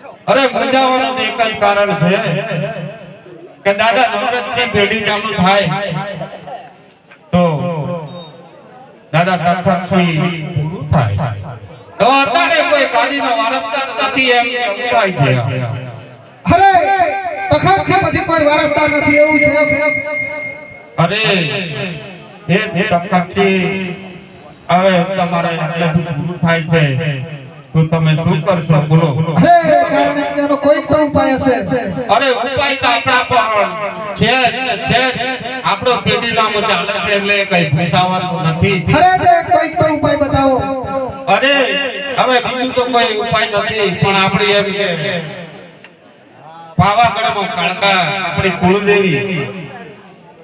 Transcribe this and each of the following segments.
છો. અરે મૂંઝાવાનું એક જ કારણ છે કે દાદા નવરાત્રી પેઢી ચાલુ થાય. તો દાદા તખતસુઈ થાય. તો અત્યારે કોઈ ગાદીનો વારસદાર નથી એમ થાય છે. અરે તખત છે પછી કોઈ વારસદાર નથી એવું છે અરે એ તખતથી હવે તમારે એટલે થાય છે. તો તમે શું કરશો? બોલો. અરે કારણ કોઈ તો ઉપાય હશે. અરે ઉપાય તો આપણા પણ. છે છે આપણો પેઢી નામ ચાલે છે એટલે કઈ ભૂસાવાનું નથી. અરે તે કોઈ કોઈ ઉપાય બતાવો. અરે હવે બીજું તો કોઈ ઉપાય નથી પણ આપણી એમ કે પાવાગઢમાં કાળકા આપણી કુળદેવી.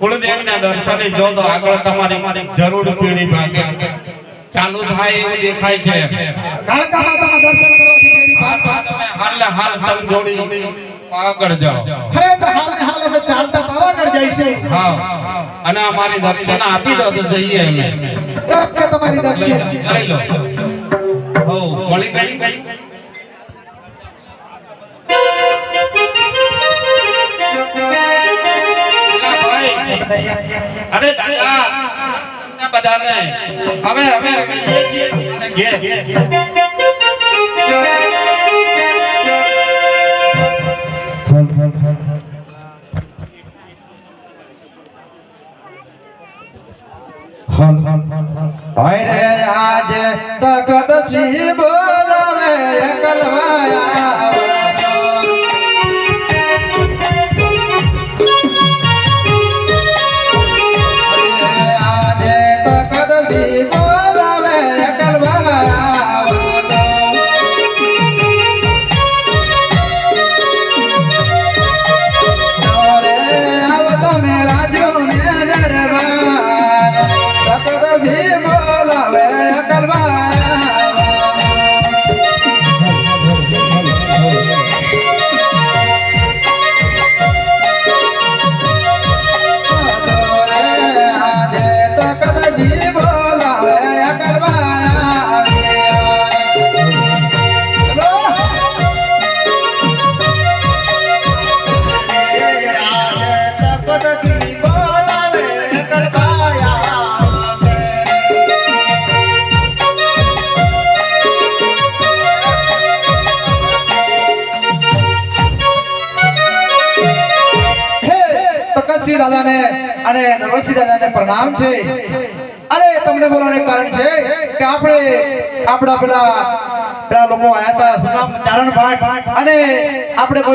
કુળદેવીના દર્શને જો તો આગળ તમારી જરૂર પેઢી ભાગે. ચાલુ થાય એવું દેખાય છે. કાળકા માતાના દર્શન કરવાથી પેઢી હા, પાર તમે હાલને હાલ સમજોડી પાવાગઢ જાઓ. અરે તો હાલ ને હાલ અમે ચાલતા પાવાગઢ જઈશું. હા અને અમારી દક્ષિણા આપી દો તો જઈએ અમે. કે તમારી દક્ષિણા? લઈ લો. હો મળી ગઈ. અરે દાદા બધાને હવે હવે જઈએ છીએ અને ઘેર દાદાને અને નરવરસિંહ દાદાને પ્રણામ છે. અરે, તમને બોલવાનું કારણ છે કે આપણે આપણા પેલા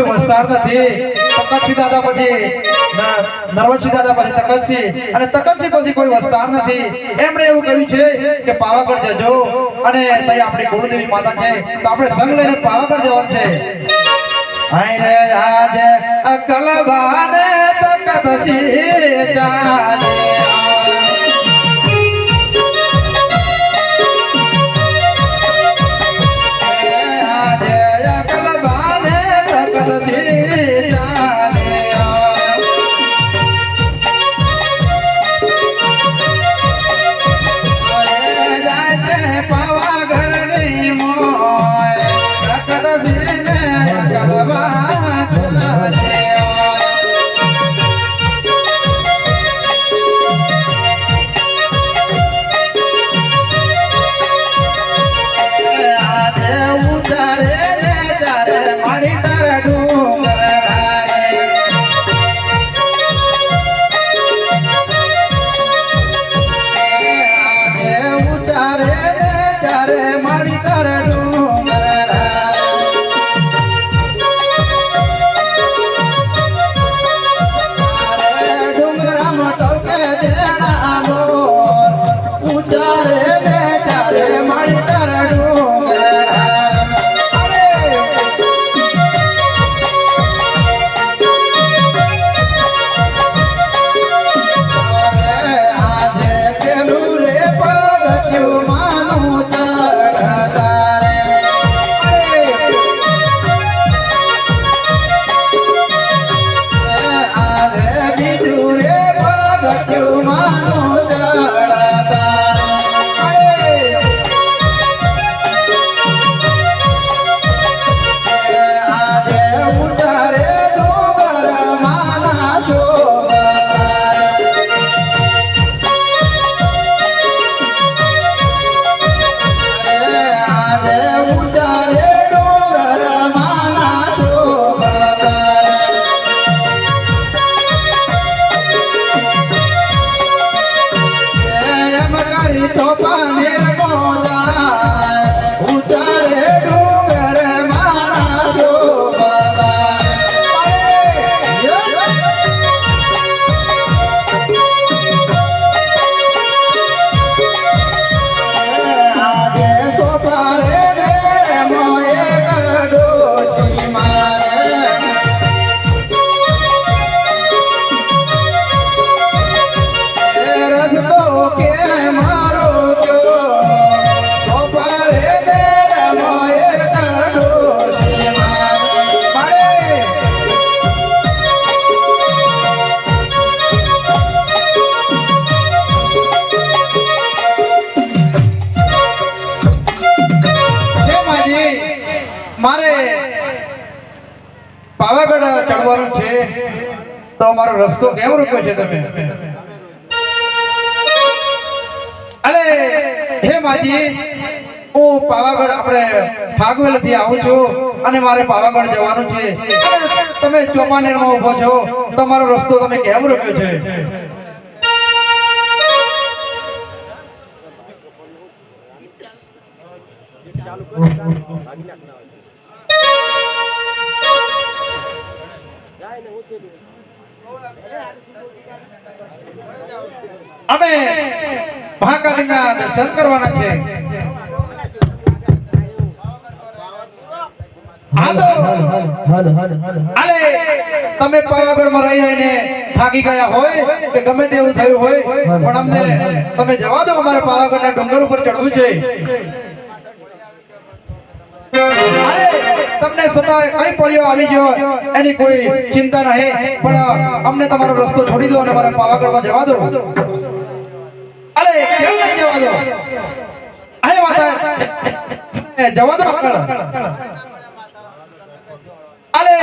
વસ્તાર નથી. તકતસિંહ પછી, ન- દાદા પછી તકતસિંહ અને તકતસિંહ પછી કોઈ વસ્તાર નથી. એમણે એવું કહ્યું છે કે પાવાગઢ જજો. અને ત્યાં આપણી કુળદેવી માતા છે. તો આપણે સંગ લઈને પાવાગઢ જવાનું છે. ۽ ري آج اڪلوان تڪ تشي جاني. રસ્તો કેમ રોક્યો છે તમે? અલે, હે માજી, હું પાવાગઢ આપણે ફાગવેલથી આવું છું અને મારે પાવાગઢ જવાનું છે. તમે ચોપાનેરમાં ઊભો છો. તમારો રસ્તો તમે કેમ રોક્યો છે? અમે મહાકાલીના દર્શન કરવાના છે. અલે તમે પાવાગઢમાં રહી રહીને થાકી ગયા હોય કે ગમે તેવું થયું હોય, પણ અમને તમે જવા દો અમારે પાવાગઢના ડુંગર ઉપર ચડવું છે. તમને છતાં કઈ પડ્યો આવી ગયો એની કોઈ ચિંતા નહીં. પણ અમને તમારો રસ્તો છોડી દો અને મારા પાવાગઢમાં જવા દો. અરે કેમ નહીં જવા દો? અરે માતા જવા દો અરે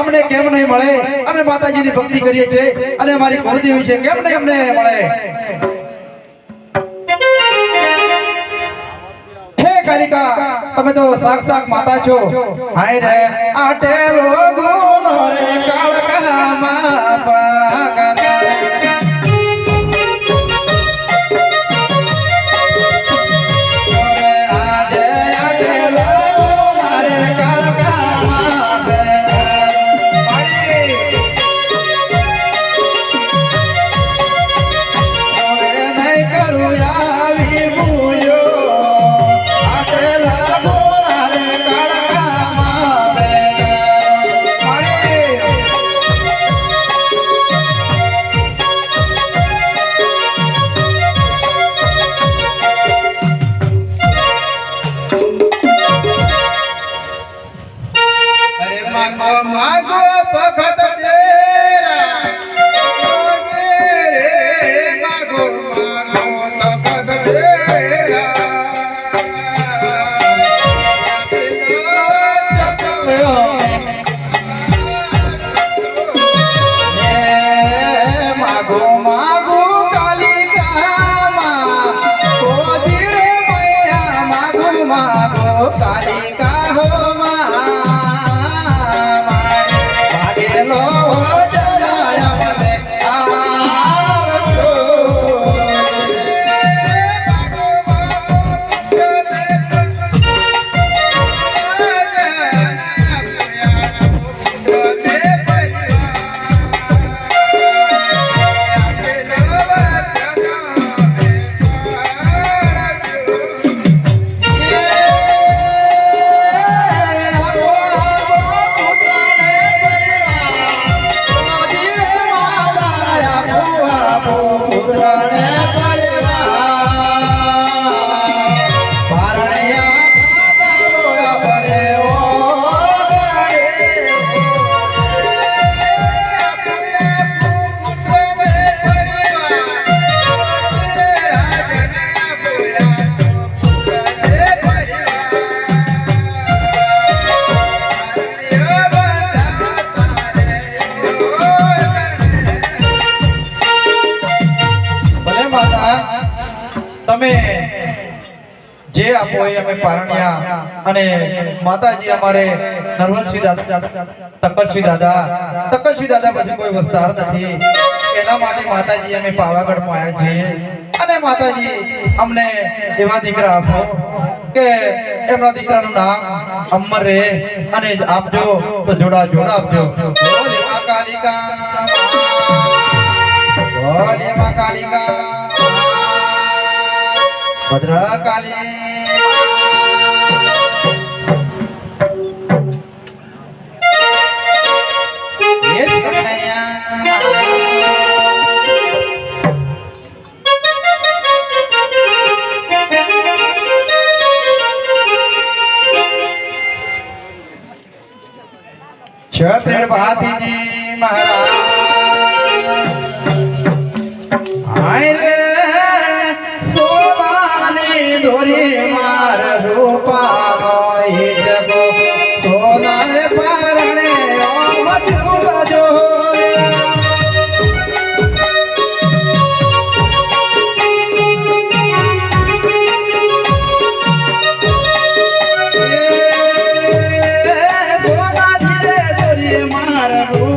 અમને કેમ નહીં મળે? અમે માતાજીની ભક્તિ કરીએ છીએ અને અમારી કુળદેવી છે. કેમ નહીં અમને મળે? હે કાલિકા તમે તો સાક્ષાત માતા છો. હાય રે. આટેલો ગુનો રે કાળકામાં. પાગલ তোমার কালিকা માતાજી અમારે તપસ્વી દાદા પછી કોઈ વસ્તાર નથી. એના માટે માતાજી અમે પાવાગઢમાં આવ્યા છીએ. અને માતાજી અમને એવા દીકરા આપો કે એમના દીકરાનું નામ અમર રે અને આપજો, તો જોડા જોડા આપજો. કાલિકા. બોલે મા એ જ કનૈયા. ક્ષત્રિય મહારાજ હાય Caramba!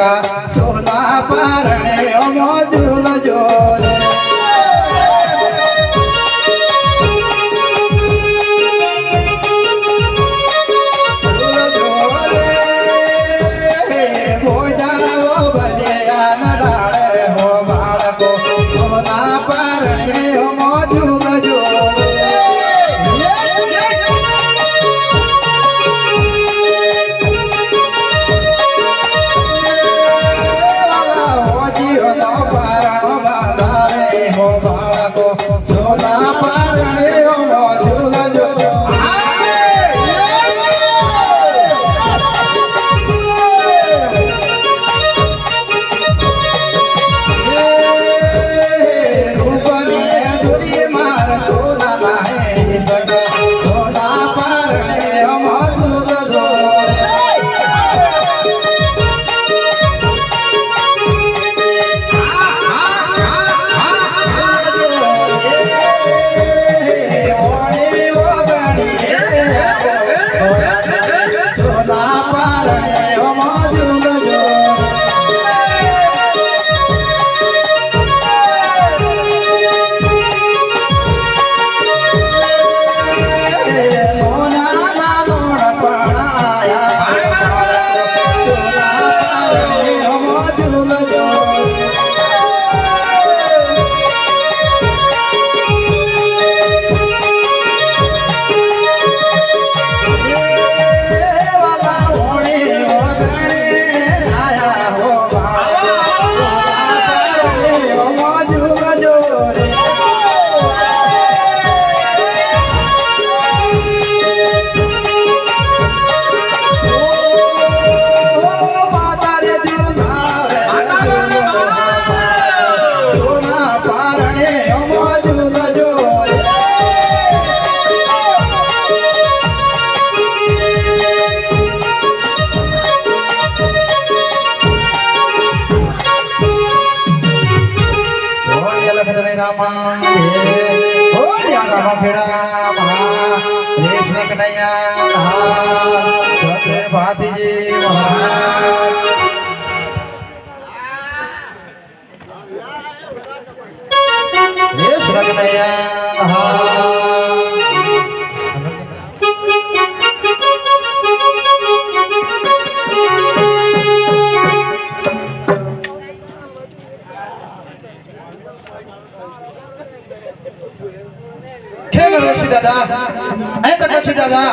యొక్క હતા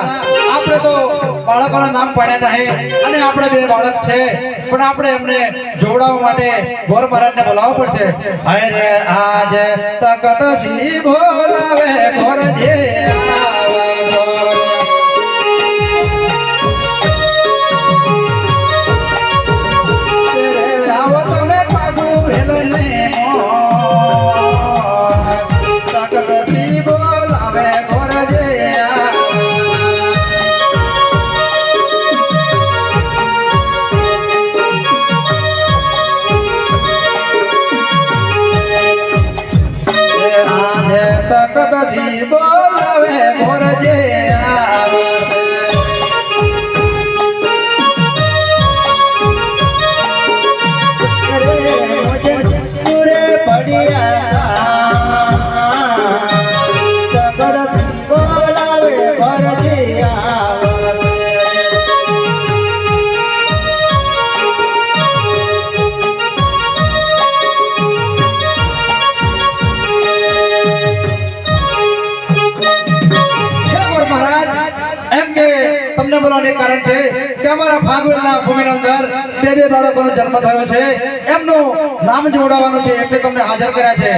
આપણે તો બાળકોના નામ પડ્યા હતા અને આપણે બે બાળક છે. પણ આપણે એમને જોડાવા માટે ગોર મહારાજને બોલાવવું પડશે. હરે આજ તકત જી બોલાવે ગોરજી. બે બાળકોનો જન્મ થયો છે. એમનું નામ જોડાવાનું છે. એટલે તમને હાજર કર્યા છે.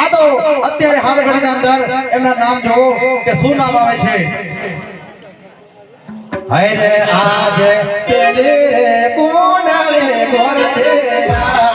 આ તો અત્યારે હાલ ઘડીના અંદર એમના નામ જોવો કે શું નામ આવે છે. હાય આજે રે, કુંડળે લાલે